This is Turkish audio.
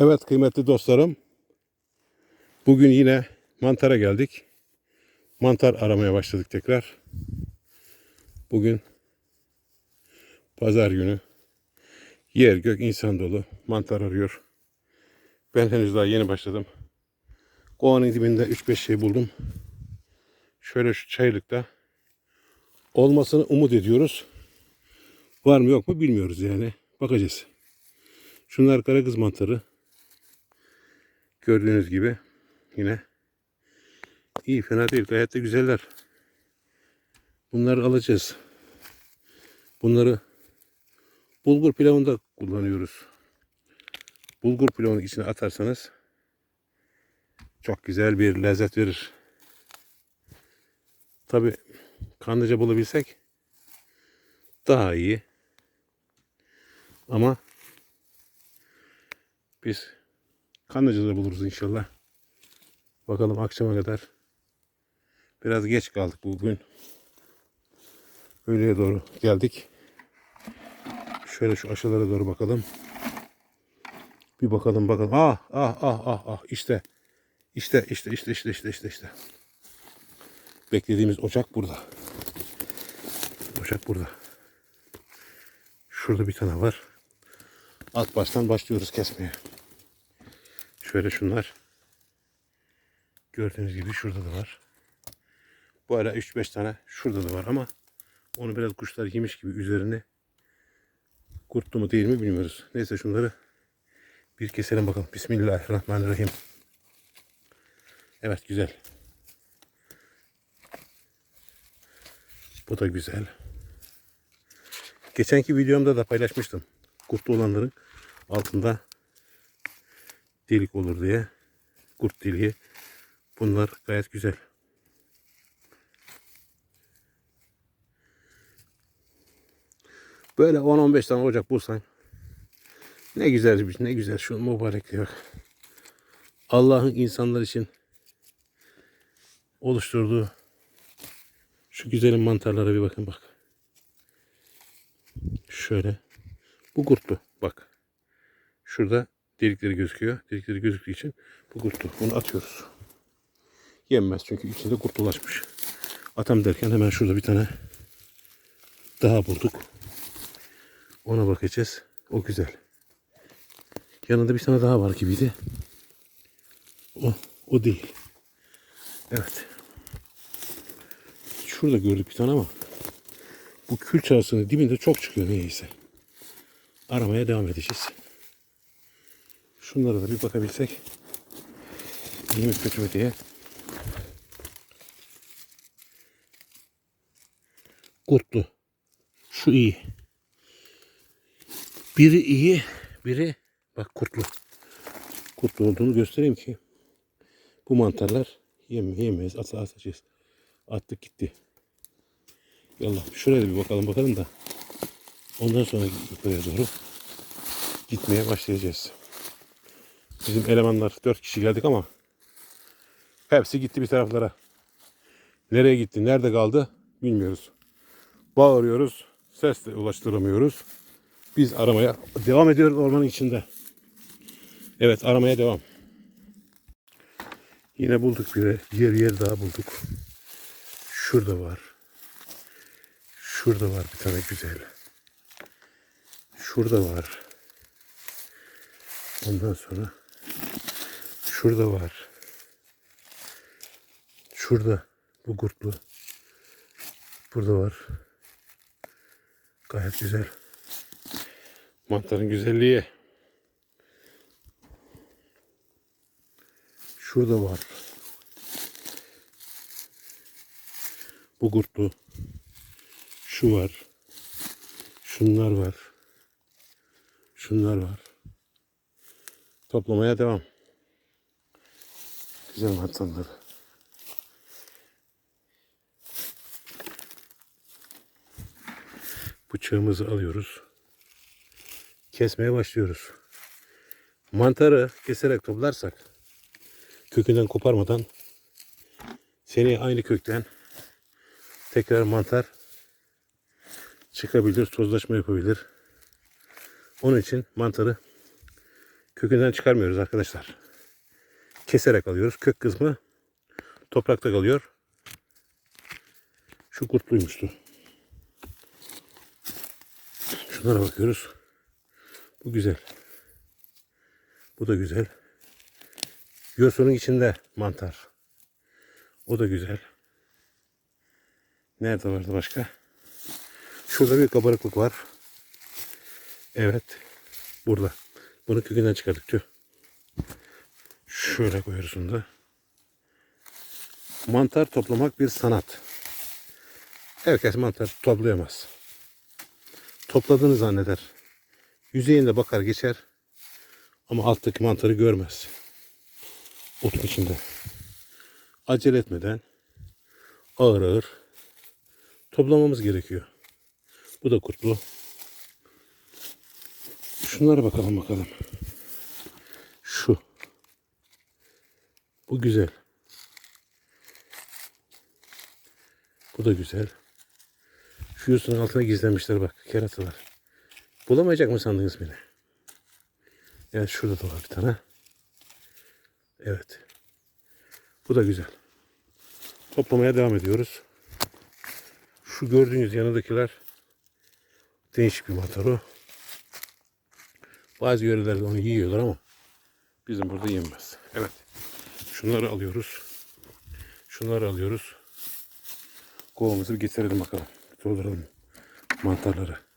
Evet kıymetli dostlarım. Bugün yine mantara geldik. Mantar aramaya başladık tekrar. Bugün pazar günü. Yer gök insan dolu. Mantar arıyor. Ben henüz daha yeni başladım. Kovanın dibinde 3-5 şey buldum. Şöyle şu çaylıkta olmasını umut ediyoruz. Var mı yok mu bilmiyoruz yani. Bakacağız. Şunlar karagız mantarı. Gördüğünüz gibi yine iyi fena değil gayet de güzeller. Bunları alacağız. Bunları bulgur pilavında kullanıyoruz. Bulgur pilavının içine atarsanız çok güzel bir lezzet verir. Tabi kanlıca bulabilsek daha iyi. Ama biz Kanlıca'da buluruz inşallah. Bakalım akşama kadar. Biraz geç kaldık bugün. Öğleye doğru geldik. Şöyle şu aşağılara doğru bakalım. Bir bakalım bakalım. Ah ah ah ah ah işte. İşte işte işte işte işte işte işte. Beklediğimiz ocak burada. Ocak burada. Şurada bir tane var. Alt baştan başlıyoruz kesmeye. Şöyle şunlar. Gördüğünüz gibi şurada da var. Bu ara 3-5 tane şurada da var ama onu biraz kuşlar yemiş gibi üzerini kurttu mu değil mi bilmiyoruz. Neyse şunları bir keselim bakalım. Bismillahirrahmanirrahim. Evet güzel. Bu da güzel. Geçenki videomda da paylaşmıştım. Kurtlu olanların altında delik olur diye. Kurt deliği. Bunlar gayet güzel. Böyle 10-15 tane ocak bulsan ne güzel bir ne güzel şu mübarekliğe bak. Allah'ın insanlar için oluşturduğu şu güzelim mantarlara bir bakın bak. Şöyle. Bu kurtlu. Bak. Şurada delikleri gözüküyor. Delikleri gözüktüğü için bu kurtlu. Bunu atıyoruz. Yenmez çünkü içinde kurt dolaşmış. Atam derken hemen şurada bir tane daha bulduk. Ona bakacağız. O güzel. Yanında bir tane daha var gibiydi. O, o değil. Evet. Şurada gördük bir tane ama bu kül çarşısının dibinde çok çıkıyor neyse. Aramaya devam edeceğiz. Şunlara da bir bakabilsek. İyi mi kötü mü diye. Kurtlu. Şu iyi. Biri iyi, biri bak kurtlu. Kurtlu olduğunu göstereyim ki bu mantarlar yem yemeyiz, at atacağız. Attık gitti. Yallah şuraya da bir bakalım bakalım da ondan sonra yukarıya doğru gitmeye başlayacağız. Bizim elemanlar dört kişi geldik ama hepsi gitti bir taraflara. Nereye gitti, nerede kaldı bilmiyoruz. Bağırıyoruz, ses de ulaştıramıyoruz. Biz aramaya devam ediyoruz ormanın içinde. Evet aramaya devam. Yine bulduk bir yer yer daha bulduk. Şurada var. Şurada var bir tane güzel. Şurada var. Ondan sonra şurada var. Şurada bu kurtlu. Burada var. Gayet güzel. Mantarın güzelliği. Şurada var. Bu kurtlu. Şu var. Şunlar var. Şunlar var. Toplamaya devam. Güzel mantarlar. Bıçağımızı alıyoruz. Kesmeye başlıyoruz. Mantarı keserek toplarsak kökünden koparmadan seneye aynı kökten tekrar mantar çıkabilir, tozlaşma yapabilir. Onun için mantarı kökünden çıkarmıyoruz arkadaşlar. Keserek alıyoruz. Kök kısmı toprakta kalıyor. Şu kurtluymuştu. Şunlara bakıyoruz. Bu güzel. Bu da güzel. Yosunun içinde mantar. O da güzel. Nerede vardı başka? Şurada bir kabarıklık var. Evet. Burada. Bunu kökünden çıkardık tüh. Şöyle koyuyoruz bunu da. Mantar toplamak bir sanat. Herkes mantar toplayamaz. Topladığını zanneder. Yüzeyinde bakar geçer. Ama alttaki mantarı görmez. Otun içinde. Acele etmeden ağır ağır toplamamız gerekiyor. Bu da kurtlu. Şunlara bakalım bakalım. Şu. Bu güzel. Bu da güzel. Şu yosunun altına gizlenmişler bak. Keratalar. Bulamayacak mı sandınız beni? Evet şurada da var bir tane. Evet. Bu da güzel. Toplamaya devam ediyoruz. Şu gördüğünüz yanındakiler değişik bir mantar o. Bazı yörelerde onu yiyorlar ama bizim burada yenmez. Evet. Şunları alıyoruz. Şunları alıyoruz. Kovamızı getirelim bakalım. Dolduralım mantarları.